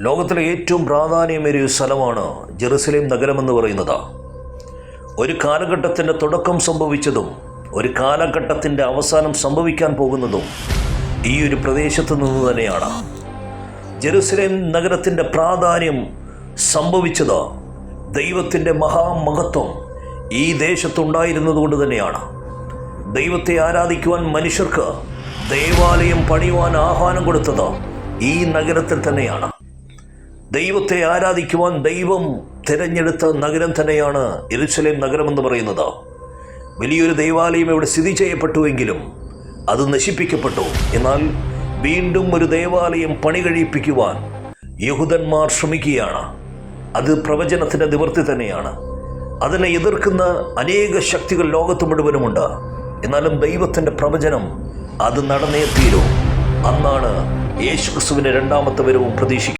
ലോകത്തിലെ ഏറ്റവും പ്രാധാന്യമേറിയ സ്ഥലമാണ് ജെറുസലേം നഗരമെന്ന് പറയുന്നത്. ഒരു കാലഘട്ടത്തിന്റെ തുടക്കം സംഭവിച്ചതും ഒരു കാലഘട്ടത്തിന്റെ അവസാനം സംഭവിക്കാൻ പോകുന്നതും ഈ ഒരു പ്രദേശത്ത് നിന്ന് തന്നെയാണ്. ജെറുസലേം നഗരത്തിന്റെ പ്രാധാന്യം സംഭവിച്ചത് ദൈവത്തിന്റെ മഹാമഹത്വം ഈ ദേശത്തുണ്ടായിരുന്നതുകൊണ്ട് തന്നെയാണ്. ദൈവത്തെ ആരാധിക്കുവാൻ മനുഷ്യർക്ക് ദേവാലയം പണിയുവാൻ ആഹ്വാനം കൊടുത്തത് ഈ നഗരത്തിൽ തന്നെയാണ്. ദൈവത്തെ ആരാധിക്കുവാൻ ദൈവം തിരഞ്ഞെടുത്ത നഗരം തന്നെയാണ് എരുസലേം നഗരമെന്ന് പറയുന്നത്. വലിയൊരു ദൈവാലയം ഇവിടെ സ്ഥിതി ചെയ്യപ്പെട്ടുവെങ്കിലും അത് നശിപ്പിക്കപ്പെട്ടു. എന്നാൽ വീണ്ടും ഒരു ദേവാലയം പണി കഴിപ്പിക്കുവാൻ യഹൂദന്മാർ ശ്രമിക്കുകയാണ്. അത് പ്രവചനത്തിന്റെ നിവൃത്തി തന്നെയാണ്. അതിനെ എതിർക്കുന്ന അനേക ശക്തികൾ ലോകത്ത് മുഴുവനുമുണ്ട്. എന്നാലും ദൈവത്തിന്റെ പ്രവചനം അത് നടന്നേ തീരൂ. അന്നാണ് യേശുക്രിസ്തുവിന്റെ രണ്ടാമത്തെ വരവും പ്രതീക്ഷിക്കുന്നത്